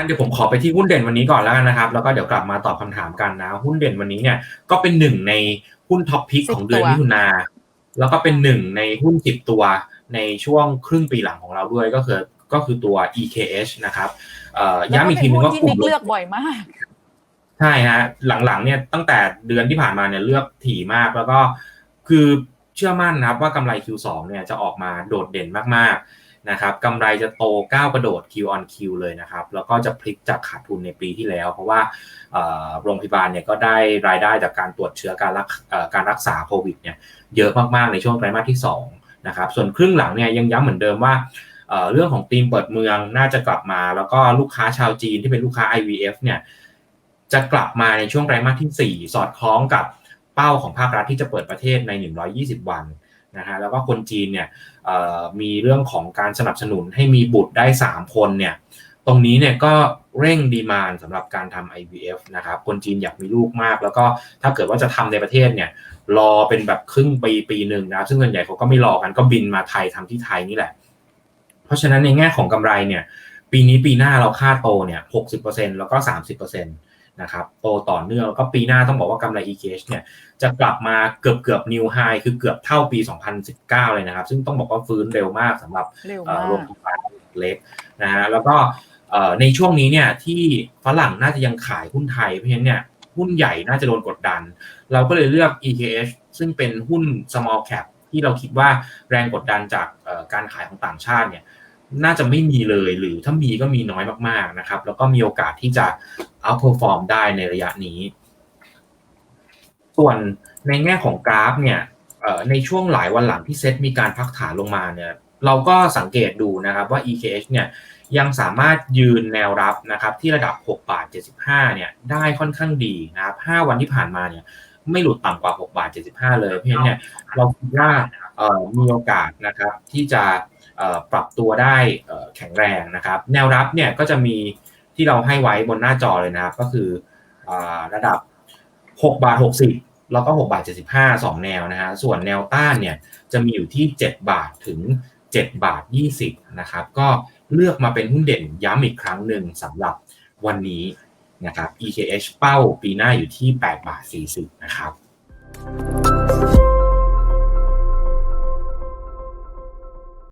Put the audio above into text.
งั้นเดี๋ยวผมขอไปที่หุ้นเด่นวันนี้ก่อนแล้วกันนะครับ แล้วก็เดี๋ยวกลับมาตอบคำถามกันนะ หุ้นเด่นวันนี้เนี่ยก็เป็นหนึ่งในหุ้นท็อปพิก10ของเดือนตัวมิถุนาแล้วก็เป็นหนึ่งในหุ้นสิบตัวในช่วงครึ่งปีหลังของเราด้วยก็คือก็คือตัว EKH นะครับเอ่อย้ำอีกทีนึงว่าที่กลุ่นิมกเลือกบ่อยมากใช่ฮะหลังๆเนี่ยตั้งแต่เดือนที่ผ่านมาเนี่ยเลือกถี่มากแล้วก็คือเชื่อมั่นนะครับว่ากำไร Q2 เนี่ยจะออกมาโดดเด่นมากๆ นะครับกำไรจะโตก้าวกระโดด Q on Q เลยนะครับ แล้วก็จะพลิกจากขาดทุนในปีที่แล้ว เพราะว่าโรงพยาบาลเนี่ยก็ได้รายได้จากการตรวจเชื้อการรักการรักษาโควิดเนี่ยเยอะมากๆในช่วงไตรมาสที่2นะครับส่วนครึ่งหลังเนี่ยยังย้ำเหมือนเดิมว่าเอ่อเรื่องของธีมเปิดเมืองน่าจะกลับมา แล้วก็ลูกค้าชาวจีนที่เป็นลูกค้า IVF เนี่ยจะกลับมาในช่วงไตรมาสที่ 4 สอดคล้องกับเป้าของภาครัฐที่จะเปิดประเทศใน 120 วัน นะฮะแล้วก็คนจีนเนี่ยมีเรื่องของการสนับสนุนให้มีบุตรได้ 3 คนเนี่ยตรงนี้เนี่ยก็เร่งดีมานสำหรับการทำ IVF นะครับคนจีนอยากมีลูกมาก แล้วก็ถ้าเกิดว่าจะทำในประเทศเนี่ยรอเป็นแบบครึ่งปีปีหนึ่งนะซึ่งส่วนใหญ่เขาก็ไม่รอกันก็บินมาไทยทำที่ไทยนี่แหละ เพราะฉะนั้นในแง่ของกำไรเนี่ยปีนี้ปีหน้าเราคาดโตเนี่ย60%แล้วก็30%นะครับโตต่อเนื่องแล้วก็ปีหน้าต้องบอกว่ากำไร EKH เนี่ยจะกลับมาเกือบเกือบนิวไฮคือเกือบเท่าปี 2019 เลยนะครับ ซึ่งต้องบอกว่าฟื้นเร็วมากสำหรับเร็วเอ่มาอกโรงพยาบาลเล็กนะฮะแล้วก็เอ่อในช่วงนี้เนี่ยที่ฝรั่งน่าจะยังขายหุ้นไทยเพราะฉะนั้นเนี่ยหุ้นใหญ่น่าจะโดนกดดัน เราก็เลยเลือก EKH ซึ่งเป็นหุ้น small cap ที่เราคิดว่าแรงกดดันจากเอ่อการขายของต่างชาติเนี่ย น่าจะไม่มีเลย หรือถ้ามีก็มีน้อยมากๆนะครับ แล้วก็มีโอกาสที่จะ outperform ได้ในระยะนี้ ส่วนในแง่ของกราฟเนี่ยเอ่อในช่วงหลายวันหลังที่เซ็ตมีการพักฐานลงมาเนี่ยเราก็สังเกตดูนะครับว่า EKH เนี่ยยังสามารถยืนแนวรับนะครับที่ระดับ 6 บาท 75 เนี่ยได้ค่อนข้างดีนะครับ 5 วันที่ผ่านมาเนี่ยไม่หลุดต่ำกว่า 6 บาท 75 เลย เพราะฉะนั้นเนี่ยเราคิดว่าเอ่อมีโอกาสนะครับที่จะเอ่อ ปรับตัวได้แข็งแรงนะครับ แนวรับเนี่ยก็จะมีที่เราให้ไว้บนหน้าจอเลยนะครับ ก็คืออระดับ 6 บาท 60 แล้วก็ 6 บาท 75 2 แนวนะฮะส่วนแนวต้านเนี่ยจะมีอยู่ที่ 7 บาทถึง 7 บาท 20 นะครับ ก็เลือกมาเป็นหุ้นเด่นย้ำอีกครั้งหนึ่งสำหรับวันนี้นะครับ EKH เป้าปีหน้าอยู่ที่ 8 บาท 40 นะครับ